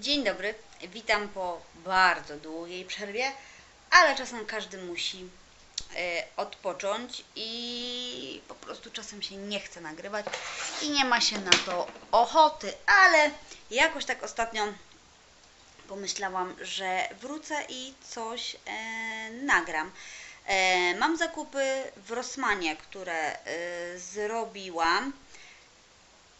Dzień dobry, witam po bardzo długiej przerwie, ale czasem każdy musi e, odpocząć i po prostu czasem się nie chce nagrywać i nie ma się na to ochoty, ale jakoś tak ostatnio pomyślałam, że wrócę i coś e, nagram. E, mam zakupy w Rossmanie, które zrobiłam.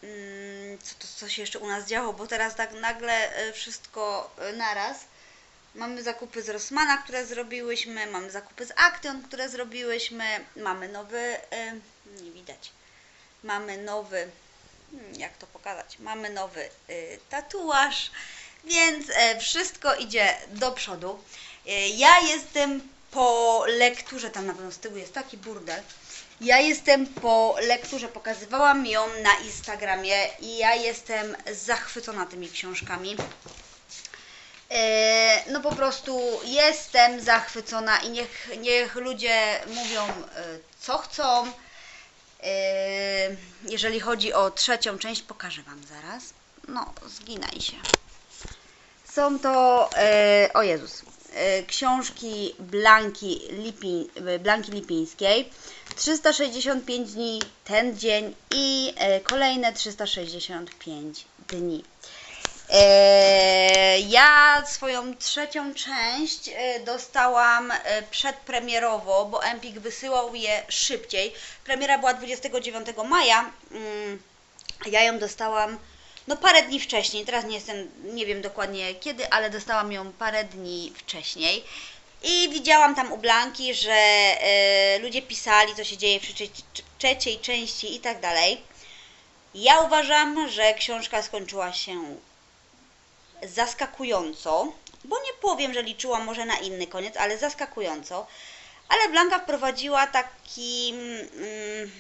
Mm, co, to, co się jeszcze u nas działo, bo teraz tak nagle e, wszystko e, naraz. Mamy zakupy z Rossmana, które zrobiłyśmy, mamy zakupy z Action, które zrobiłyśmy, mamy nowy, e, nie widać, mamy nowy, hmm, jak to pokazać, mamy nowy tatuaż, więc wszystko idzie do przodu. Ja jestem po lekturze, tam na pewno z tyłu jest taki burdel, ja jestem po lekturze, pokazywałam ją na Instagramie i ja jestem zachwycona tymi książkami. E, No po prostu jestem zachwycona i niech, niech ludzie mówią e, co chcą. E, Jeżeli chodzi o trzecią część, pokażę Wam zaraz. No, zginaj się. Są to, o Jezus, książki Blanki, Lipi, Blanki Lipińskiej. 365 dni ten dzień i e, kolejne 365 dni. E, ja swoją trzecią część e, dostałam przedpremierowo, bo Empik wysyłał je szybciej. Premiera była 29 maja. mm, Ja ją dostałam no parę dni wcześniej. Teraz nie jestem, nie wiem dokładnie kiedy, ale dostałam ją parę dni wcześniej. I widziałam tam u Blanki, że e, ludzie pisali, co się dzieje w trzeciej, trzeciej części i tak dalej. Ja uważam, że książka skończyła się zaskakująco, bo nie powiem, że liczyłam może na inny koniec, ale zaskakująco. Ale Blanka wprowadziła taki. Mm,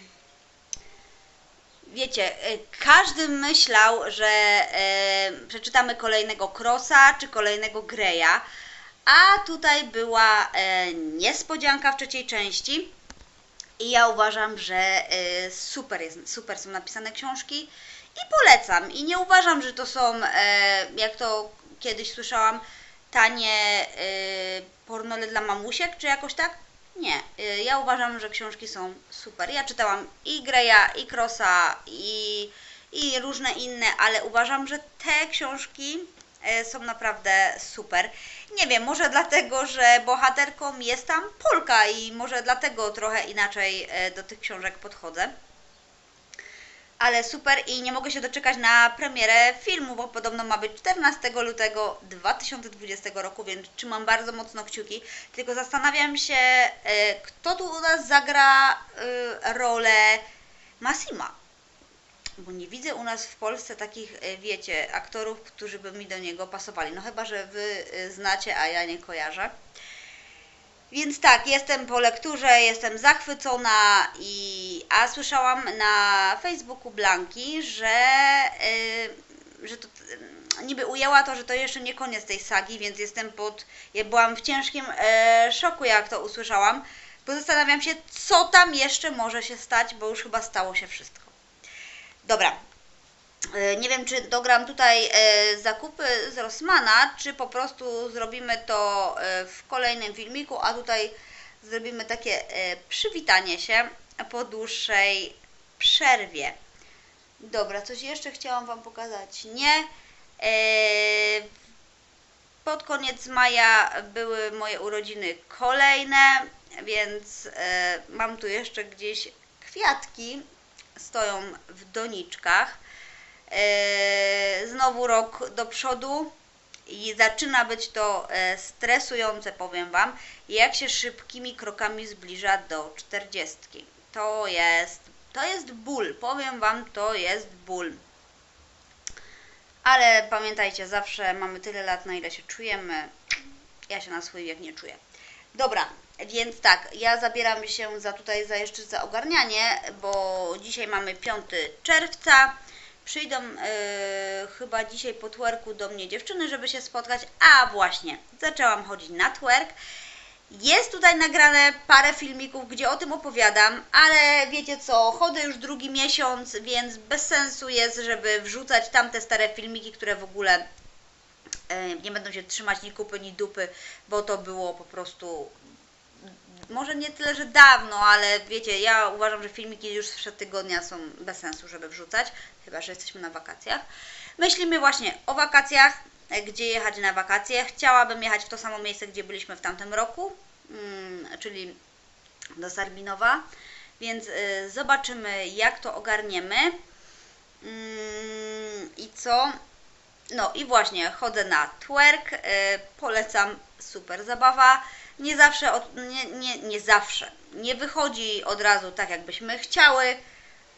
wiecie, e, każdy myślał, że e, przeczytamy kolejnego Crossa czy kolejnego Greya, a tutaj była e, niespodzianka w trzeciej części. I ja uważam, że e, super, jest, super są napisane książki i polecam. I nie uważam, że to są, e, jak to kiedyś słyszałam, tanie e, pornole dla mamusiek, czy jakoś tak. Nie, e, ja uważam, że książki są super. Ja czytałam i Greya, i Crossa, i, i różne inne, ale uważam, że te książki są naprawdę super. Nie wiem, może dlatego, że bohaterką jest tam Polka i może dlatego trochę inaczej e, do tych książek podchodzę. Ale super i nie mogę się doczekać na premierę filmu, bo podobno ma być 14 lutego 2020 roku, więc trzymam bardzo mocno kciuki. Tylko zastanawiam się, e, kto tu u nas zagra e, rolę Massima. Bo nie widzę u nas w Polsce takich, e, wiecie, aktorów, którzy by mi do niego pasowali. No chyba, że wy e, znacie, a ja nie kojarzę. Więc tak, jestem po lekturze, jestem zachwycona i a słyszałam na Facebooku Blanki, że, y, że to niby ujęła to, że to jeszcze nie koniec tej sagi, więc jestem pod, ja byłam w ciężkim e, szoku jak to usłyszałam, bo zastanawiam się, co tam jeszcze może się stać, bo już chyba stało się wszystko. Dobra, E, Nie wiem, czy dogram tutaj e, zakupy z Rossmana, czy po prostu zrobimy to e, w kolejnym filmiku, a tutaj zrobimy takie przywitanie się po dłuższej przerwie. Dobra, coś jeszcze chciałam Wam pokazać. Nie. Pod koniec maja były moje urodziny kolejne, więc mam tu jeszcze gdzieś kwiatki. Stoją w doniczkach. E, znowu rok do przodu i zaczyna być to e, stresujące, powiem Wam, jak się szybkimi krokami zbliża do czterdziestki. To jest, to jest ból, powiem Wam, to jest ból. Ale pamiętajcie, zawsze mamy tyle lat, na ile się czujemy. Ja się na swój wiek nie czuję. Dobra, więc tak, ja zabieram się za tutaj za jeszcze za ogarnianie, bo dzisiaj mamy 5 czerwca. Przyjdą e, chyba dzisiaj po twerku do mnie dziewczyny, żeby się spotkać. A właśnie, zaczęłam chodzić na twerk. Jest tutaj nagrane parę filmików, gdzie o tym opowiadam, ale wiecie co, chodzę już drugi miesiąc, więc bez sensu jest, żeby wrzucać tamte stare filmiki, które w ogóle nie będą się trzymać ni kupy, ni dupy, bo to było po prostu może nie tyle, że dawno, ale wiecie, ja uważam, że filmiki już sprzed tygodnia są bez sensu, żeby wrzucać, chyba, że jesteśmy na wakacjach. Myślimy właśnie o wakacjach, e, gdzie jechać na wakacje. Chciałabym jechać w to samo miejsce, gdzie byliśmy w tamtym roku, mm, czyli do Sarbinowa, więc y, zobaczymy, jak to ogarniemy. Mm, I co? No i właśnie, chodzę na twerk, y, polecam, super zabawa. Nie zawsze, od, nie, nie, nie zawsze, nie wychodzi od razu tak, jakbyśmy chciały,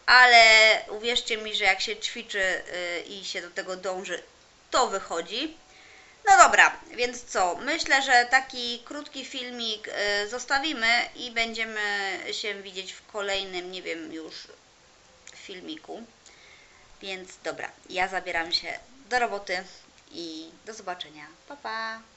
ale uwierzcie mi, że jak się ćwiczy y, i się do tego dąży, to wychodzi. No dobra, więc co? Myślę, że taki krótki filmik y, zostawimy i będziemy się widzieć w kolejnym, nie wiem już, filmiku. Więc dobra, ja zabieram się do roboty i do zobaczenia. Pa, pa!